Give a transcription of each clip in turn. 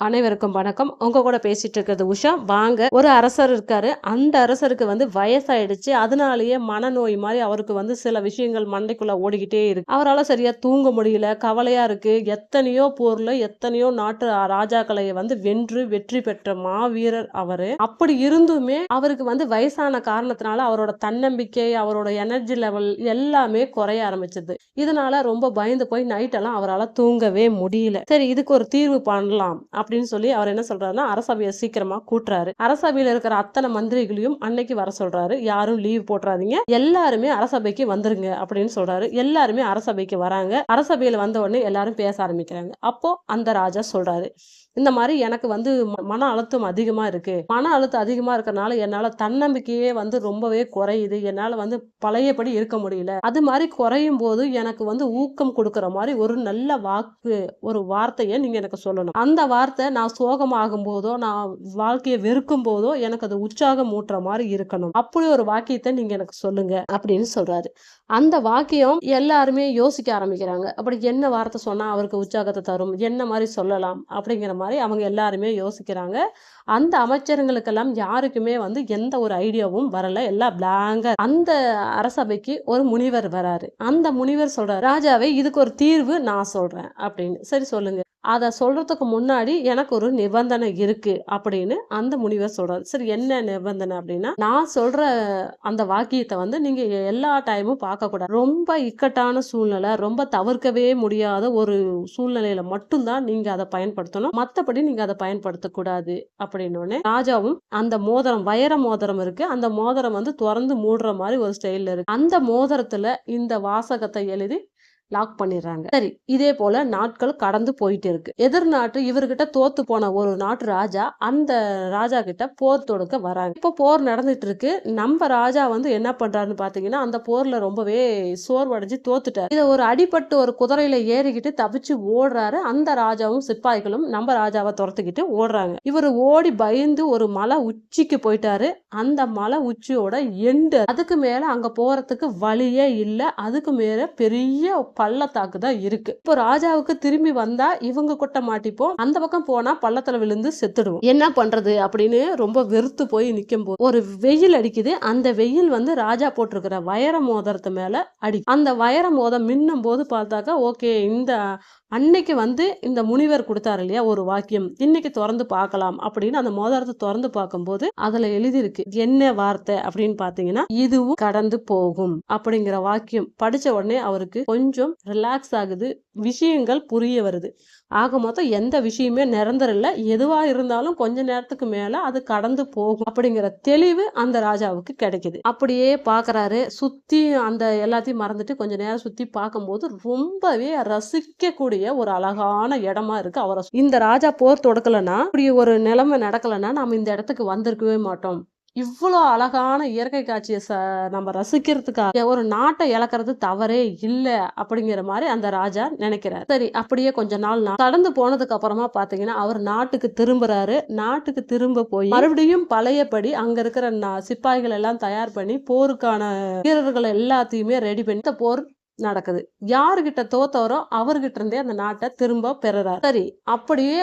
அனைவருக்கும் வணக்கம். உங்க கூட பேசிட்டு இருக்கிறது உஷா. வாங்க ஒரு அரசர் இருக்காரு. அந்த அரசருக்கு வந்து வயசாயிடுச்சு. அதனாலேயே மனநோய் மாதிரி அவருக்கு வந்து சில விஷயங்கள் மண்டைக்குள்ள ஓடிக்கிட்டே இருக்கு. அவரால் சரியா தூங்க முடியல. கவலையா இருக்கு. எத்தனையோ போர்ல எத்தனையோ நாட்டு ராஜாக்களை வந்து வென்று வெற்றி பெற்ற மாவீரர் அவரு. அப்படி இருந்துமே அவருக்கு வந்து வயசான காரணத்தினால அவரோட தன்னம்பிக்கை அவரோட எனர்ஜி லெவல் எல்லாமே குறைய ஆரம்பிச்சது. இதனால ரொம்ப பயந்து போய் நைட் எல்லாம் அவரால் தூங்கவே முடியல. சரி இதுக்கு ஒரு தீர்வு பண்ணலாம். அப்படின்னு சொல்லி அவர் என்ன சொல்றாருன்னா அரசபையை சீக்கிரமா கூட்டுறாரு. அரசபையில இருக்கிற அத்தனை மந்திரிகளையும் அன்னைக்கு வர சொல்றாரு. யாரும் லீவ் போட்டுறாதீங்க. எல்லாருமே அரசபைக்கு வந்துருங்க அப்படின்னு சொல்றாரு. எல்லாருமே அரசபைக்கு வராங்க. அரசபையில வந்த உடனே எல்லாரும் பேச ஆரம்பிக்கிறாங்க. அப்போ அந்த ராஜா சொல்றாரு இந்த மாதிரி எனக்கு வந்து ம- மன அழுத்தம் அதிகமா இருக்கு. மன அழுத்தம் அதிகமா இருக்கறனால என்னால தன்னம்பிக்கையே வந்து ரொம்பவே குறையுது. என்னால வந்து பழையபடி இருக்க முடியல. அது மாதிரி குறையும் போது எனக்கு வந்து ஊக்கம் கொடுக்குற மாதிரி ஒரு நல்ல வாக்கு ஒரு வார்த்தையை நீங்க எனக்கு சொல்லணும். அந்த வார்த்தை நான் சோகமாகும் போதோ நான் வாழ்க்கையை வெறுக்கும் போதோ எனக்கு அது உற்சாகம் ஊட்டுற மாதிரி இருக்கணும். அப்படி ஒரு வாக்கியத்தை நீங்க எனக்கு சொல்லுங்க அப்படின்னு சொல்றாரு. அந்த வாக்கியம் எல்லாருமே யோசிக்க ஆரம்பிக்கிறாங்க. அப்படி என்ன வார்த்தை சொன்னா அவருக்கு உற்சாகத்தை தரும்? என்ன மாதிரி சொல்லலாம்? அப்படிங்கிற மாதிரி அவங்க எல்லாருமே யோசிக்கிறாங்க. அந்த அமைச்சருங்களுக்கெல்லாம் யாருக்குமே வந்து எந்த ஒரு ஐடியாவும் வரல. எல்லாம் பிளாங்க அந்த அரசபைக்கு ஒரு முனிவர் வராரு. அந்த முனிவர் சொல்றாரு ராஜாவே இதுக்கு ஒரு தீர்வு நான் சொல்றேன். அப்படின்னு. சரி சொல்லுங்க. அதை சொல்கிறதுக்கு முன்னாடி எனக்கு ஒரு நிபந்தனை இருக்குது அப்படின்னு அந்த முனிவர் சொல்கிறார் சரி என்ன நிபந்தனை அப்படின்னா நான் சொல்கிற அந்த வாக்கியத்தை வந்து நீங்கள் எல்லா டைமும் பார்க்கக்கூடாது. ரொம்ப இக்கட்டான சூழ்நிலை ரொம்ப தவிர்க்கவே முடியாத ஒரு சூழ்நிலையில மட்டும்தான் நீங்கள் அதை பயன்படுத்தணும். மற்றபடி நீங்கள் அதை பயன்படுத்தக்கூடாது அப்படின்னு ராஜாவும் அந்த மோதிரம் வைர மோதிரம் இருக்குது அந்த மோதிரம் வந்து திறந்து மூடுற மாதிரி ஒரு ஸ்டைலில் இருக்குது அந்த மோதிரத்தில் இந்த வாசகத்தை எழுதி லாக் பண்ணிடுறாங்க. சரி இதே போல நாட்கள் கடந்து போயிட்டு இருக்கு. எதிர்நாட்டு இவர்கிட்ட தோத்து போன ஒரு நாட்டு ராஜா அந்த ராஜா கிட்ட போர் தொடுக்க வராங்க. இப்போ போர் நடந்துட்டு இருக்கு. நம்ம ராஜா வந்து என்ன பண்றாருன்னு பாத்தீங்கன்னா அந்த போர்ல ரொம்பவே சோர்வடைஞ்சு தோத்துட்டார். இதை ஒரு அடிபட்டு ஒரு குதிரையில ஏறிக்கிட்டு தப்பிச்சு ஓடுறாரு. அந்த ராஜாவும் சிப்பாய்களும் நம்ம ராஜாவை துரத்துக்கிட்டு ஓடுறாங்க. இவர் ஓடி பயந்து ஒரு மலை உச்சிக்கு போயிட்டாரு. அந்த மலை உச்சியோட எண்டு அதுக்கு மேல அங்க போறதுக்கு வழியே இல்ல. அதுக்கு மேல பெரிய பள்ளத்தாக்கு தான் இருக்கு. இப்போ ராஜாவுக்கு திரும்பி வந்தா இவங்க கொட்ட மாட்டிப்போம். அந்த பக்கம் போனா பள்ளத்துல விழுந்து செத்துடுவோம். என்ன பண்றது அப்படின்னு ரொம்ப வெறுத்து போய் நிக்கும் போது ஒரு வெயில் அடிக்குது. அந்த வெயில் வந்து ராஜா போட்டிருக்கிற வயர மோதிரத்து மேல அடி அந்த வயர மோதம் மின்னும் போது பார்த்தாக்கா ஓகே இந்த அன்னைக்கு வந்து இந்த முனிவர் கொடுத்தாரு இல்லையா ஒரு வாக்கியம். இன்னைக்கு திறந்து பார்க்கலாம் அப்படின்னு அந்த மோதிரத்தை திறந்து பார்க்கும்போது அதுல எழுதியிருக்கு என்ன வார்த்தை? அப்படின்னு பாத்தீங்கன்னா இதுவும் கடந்து போகும் அப்படிங்கிற வாக்கியம். படிச்ச உடனே அவருக்கு கொஞ்சம் ரிலாக்ஸ் ஆகுது விஷயங்கள் புரிய வருது. ஆக மொத்தம் எந்த விஷயமே நிரந்தர இல்லை எதுவாக இருந்தாலும் கொஞ்ச நேரத்துக்கு மேலே அது கடந்து போகும் அப்படிங்கிற தெளிவு அந்த ராஜாவுக்கு கிடைக்குது. அப்படியே பார்க்குறாரு சுற்றி அந்த எல்லாத்தையும் மறந்துட்டு கொஞ்ச நேரம் சுற்றி பார்க்கும்போது ரொம்பவே ரசிக்கக்கூடிய ஒரு அழகான இடமா இருக்கு அவரை. இந்த ராஜா போர் தொடக்கலன்னா இப்படி ஒரு நிலைமை நடக்கலைன்னா நம்ம இந்த இடத்துக்கு வந்திருக்கவே மாட்டோம். இவ்வளோ அழகான இயற்கை காட்சியை ச நம்ம ரசிக்கிறதுக்காக ஒரு நாட்டை இழக்கிறது தவறே இல்லை அப்படிங்கிற மாதிரி அந்த ராஜா நினைக்கிறார். சரி அப்படியே கொஞ்ச நாள் நா- கடந்து போனதுக்கு அப்புறமா பாத்தீங்கன்னா அவர் நாட்டுக்கு திரும்புறாரு. நாட்டுக்கு திரும்ப போய் மறுபடியும் பழையபடி அங்க இருக்கிற நா- சிப்பாய்கள் எல்லாம் தயார் பண்ணி போருக்கான வீரர்கள் எல்லாத்தையுமே ரெடி பண்ணி போர் நடக்குது. யாருகிட்ட தோத்தவரோ அவர்கிட்ட இருந்தே அந்த நாட்டை திரும்ப பெறுறாரு. சரி அப்படியே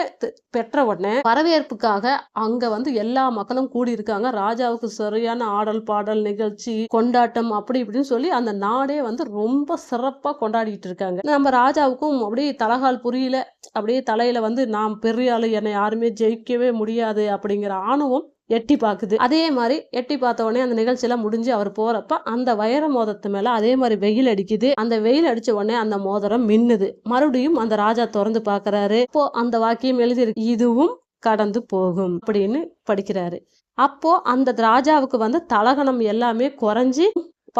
பெற்ற உடனே வரவேற்புக்காக அங்க வந்து எல்லா மக்களும் கூடி இருக்காங்க ராஜாவுக்கு சரியான ஆடல் பாடல் நிகழ்ச்சி கொண்டாட்டம் அப்படி இப்படின்னு சொல்லி அந்த நாடே வந்து ரொம்ப சிறப்பா கொண்டாடிட்டு இருக்காங்க. நம்ம ராஜாவுக்கும் அப்படியே தலகால் புரியல. அப்படியே தலையில வந்து நாம் பெரிய ஆளு என்னை யாருமே ஜெயிக்கவே முடியாது அப்படிங்கிற ஆணவம் எட்டி பார்க்குது. அதே மாதிரி எட்டி பார்த்த உடனே அந்த நிகழ்ச்சியெல்லாம் முடிஞ்சு அவர் போறப்ப அந்த வைர மோதத்து மேல அதே மாதிரி வெயில் அடிக்குது. அந்த வெயில் அடிச்ச உடனே அந்த மோதிரம் மின்னுது. மறுபடியும் அந்த ராஜா திறந்து பாக்குறாரு இப்போ அந்த வாக்கியம் எழுதியிருக்கு. இதுவும் கடந்து போகும் அப்படின்னு படிக்கிறாரு. அப்போ அந்த ராஜாவுக்கு வந்து தலகணம் எல்லாமே குறைஞ்சி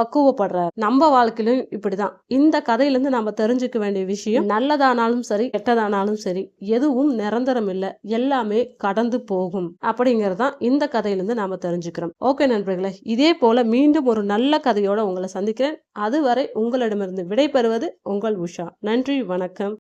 பக்குவப்படுறாரு. நம்ம வாழ்க்கையிலும் இப்படிதான். இந்த கதையிலேருந்து நம்ம தெரிஞ்சுக்க வேண்டிய விஷயம் நல்லதானாலும் சரி கெட்டதானாலும் சரி எதுவும் நிரந்தரம் இல்லை. எல்லாமே கடந்து போகும். அப்படிங்கறதான் இந்த கதையிலிருந்து நாம தெரிஞ்சுக்கிறோம். ஓகே நண்பர்களே இதே போல மீண்டும் ஒரு நல்ல கதையோட உங்களை சந்திக்கிறேன். அதுவரை உங்களிடமிருந்து விடைபெறுவது உங்கள் உஷா. நன்றி வணக்கம்.